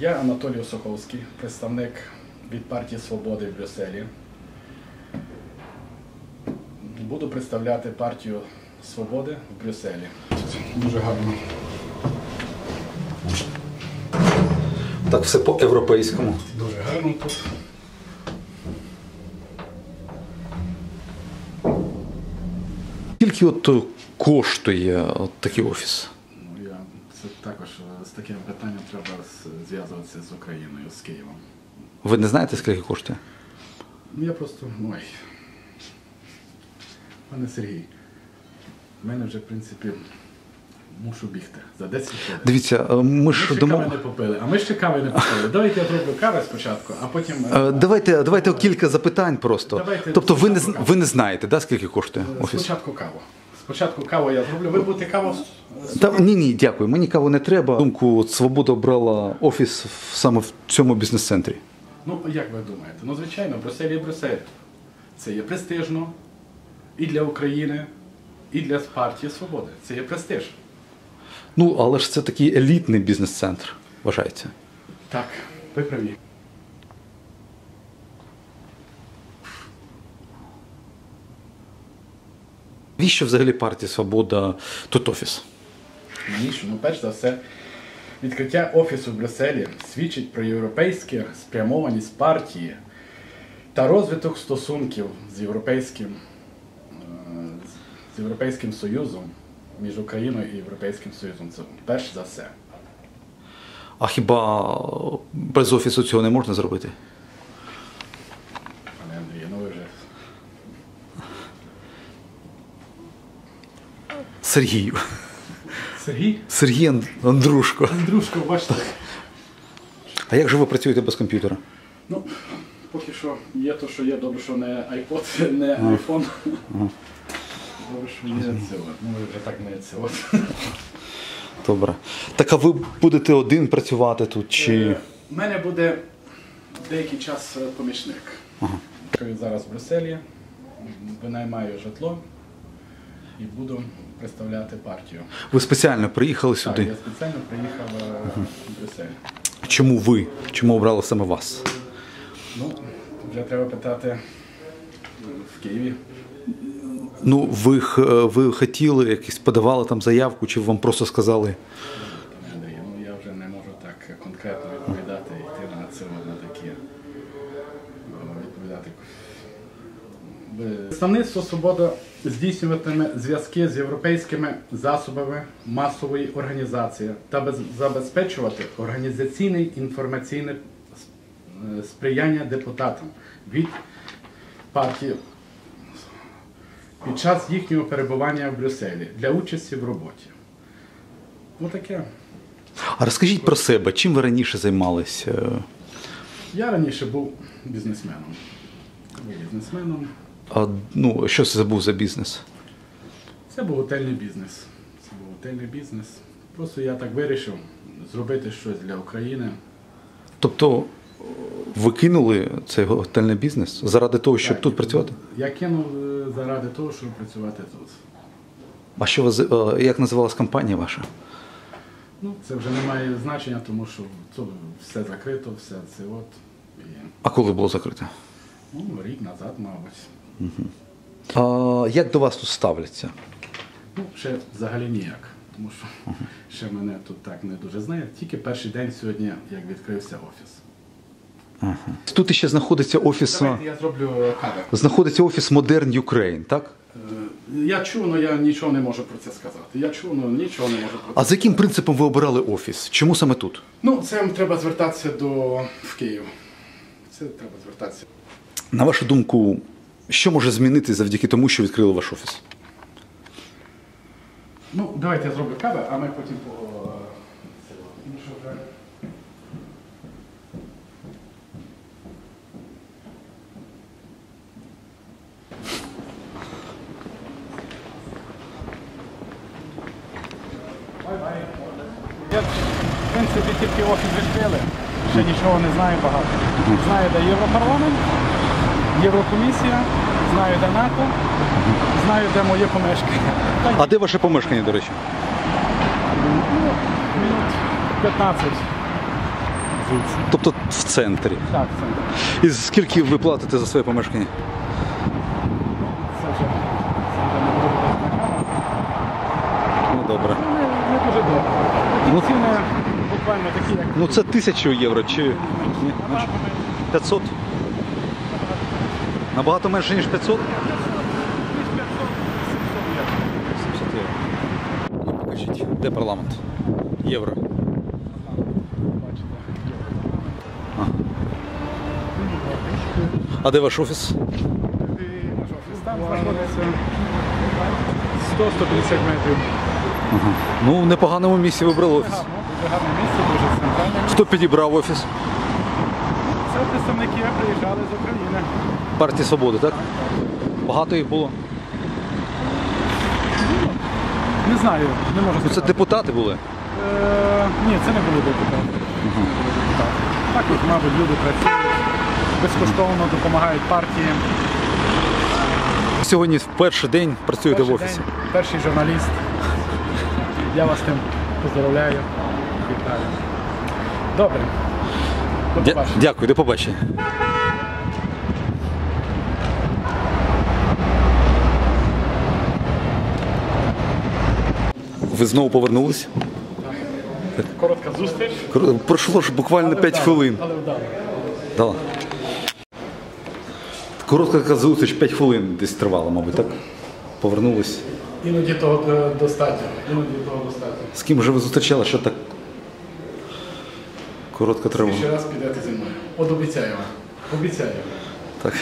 Я Анатолій Осуховський, представник від партії Свободи в Брюсселі. Буду представляти партію Свободи в Брюсселі. Дуже гарно. Так все по-європейському. Дуже гарно тут. Скільки от е, коштує от такий офіс? Також е, з таким питанням треба зв'язуватися з Україною, з Києвом. Ви не знаєте, скільки коштує? Ну я просто. Ой. Пане Сергій, в мене вже, в принципі, мушу бігти за 10 хвилин. Дивіться, е, ми Ми ж ще домо... кави не попили, а ми ще кави не попили. Давайте я зроблю кави спочатку, а потім. Е, Давайте, давайте кілька запитань просто. Давайте тобто ви не, з- спочатку. ви не знаєте, да, скільки коштує офіс? Спочатку каву. Спочатку каву я зроблю. Ви будете каву Та, ні, ні, дякую. Мені кого не треба. Думку, от Свобода обрала офіс в- саме в цьому бізнес-центрі. Ну, як ви думаєте? Ну, звичайно, Брюссель є Брюссель. Це є престижно і для України, і для партії Свободи. Це є престиж. Ну, але ж це такий елітний бізнес-центр, вважається. Так, ви праві. Навіщо взагалі партія Свобода тут офіс? Навіщо? Ну, перш за все, відкриття офісу в Брюсселі свідчить про європейську спрямованість партії та розвиток стосунків з європейським, е, з Європейським Союзом між Україною і Європейським Союзом. Це перш за все. А хіба без офісу цього не можна зробити? Пане Андрію, ну ви вже. Сергію. Сергій? Сергій Андрушко. Андрушко, бачите. А як же ви працюєте без комп'ютера? Ну, поки що є то, що є, добре, що не iPod, не iPhone. Добре, що є це. от. Ну, вже так не це. от. Добре. Так а ви будете один працювати тут чи. Е, У мене буде деякий час е, помічник. Я зараз в Брюсселі, винаймаю житло і буду представляти партію. Ви спеціально приїхали сюди? Так, я спеціально приїхав е, в Брюссель. Чому ви? Чому обрали саме вас? Ну, вже треба питати е, в Києві. Ну, ви, е, ви хотіли якісь подавали там заявку, чи вам просто сказали? Пане Андрію, ну я вже не можу так конкретно відповідати, йти на це на такі відповідати. Представництво Свобода здійснюватиме зв'язки з європейськими засобами масової організації та забезпечувати організаційне інформаційне е, сприяння депутатам від партії під час їхнього перебування в Брюсселі для участі в роботі. Отаке. А розкажіть про себе, чим ви раніше займалися? Я раніше був бізнесменом. Був бізнесменом. А, ну, що це був за бізнес? Це був готельний бізнес. Це був готельний бізнес. Просто я так вирішив зробити щось для України. Тобто ви кинули цей готельний бізнес заради того, щоб Так, тут працювати? Я кинув е, заради того, щоб працювати тут. А що ви е, як називалась компанія ваша? Ну, це вже не має значення, тому що це все закрито, все це от. І, А коли було закрите? ну, рік назад, мабуть. А, як до вас тут ставляться? Ну, ще взагалі ніяк. Тому що ще мене тут так не дуже знають. Тільки перший день сьогодні, як відкрився офіс. Тут ще знаходиться офіс. е, Давайте я зроблю каву. Знаходиться офіс Modern Ukraine, так? Е, Я чув, але я нічого не можу про це сказати. Я чув, але нічого не можу про це. А за яким принципом ви обирали офіс? Чому саме тут? Ну, це треба звертатися до в Київ. Це треба звертатися. На вашу думку, що може змінити завдяки тому, що відкрили ваш офіс? Ну, давайте я зроблю каву, а ми потім по. вже. В принципі, тільки офіс відкрили. Ще нічого не знаю багато. Знаю, де Європарламент, Єврокомісія, знаю, де НАТО, знаю, де моє помешкання. А де ваше помешкання, до речі? минут 15 звідси. Тобто в центрі. Так, це, І скільки ви платите за своє помешкання? це вже, це вже не видати. Ну добре. Ну, Не, не дуже добре. Ну, Ціни буквально такі, як Ну це тисячу євро чи ні? менше. 500? Набагато менше, ніж 500? 700 євро. Ну, покажіть, де парламент? Євро. Ага. А де ваш офіс? Наш офіс там знаходиться 100-150 метрів. Ну, в непоганому місці вибрали офіс. Гарне місце, дуже центральне. Хто підібрав офіс? Це представники приїжджали з України. Партії Свободи, так? Багато їх було. Не знаю, не можу Ну, це депутати були. Е, ні, це не були депутати. Так. так от, мабуть, люди працюють безкоштовно, допомагають партії. Сьогодні в перший день працюєте в офісі. день, перший журналіст. Я вас тим поздравляю. Вітаю. Добре. Дя-. Дякую, до побачення. Ви знову повернулись? Коротка зустріч. Пройшло ж буквально 5 хвилин. Але вдало. Да. Коротка зустріч 5 хвилин десь тривала, мабуть, так? Повернулись. Іноді того е, достатньо. Іноді того достатньо. З ким же ви зустрічали, що так коротко тривало? Ще раз підете зі мною. От обіцяю вам. Обіцяю. Так.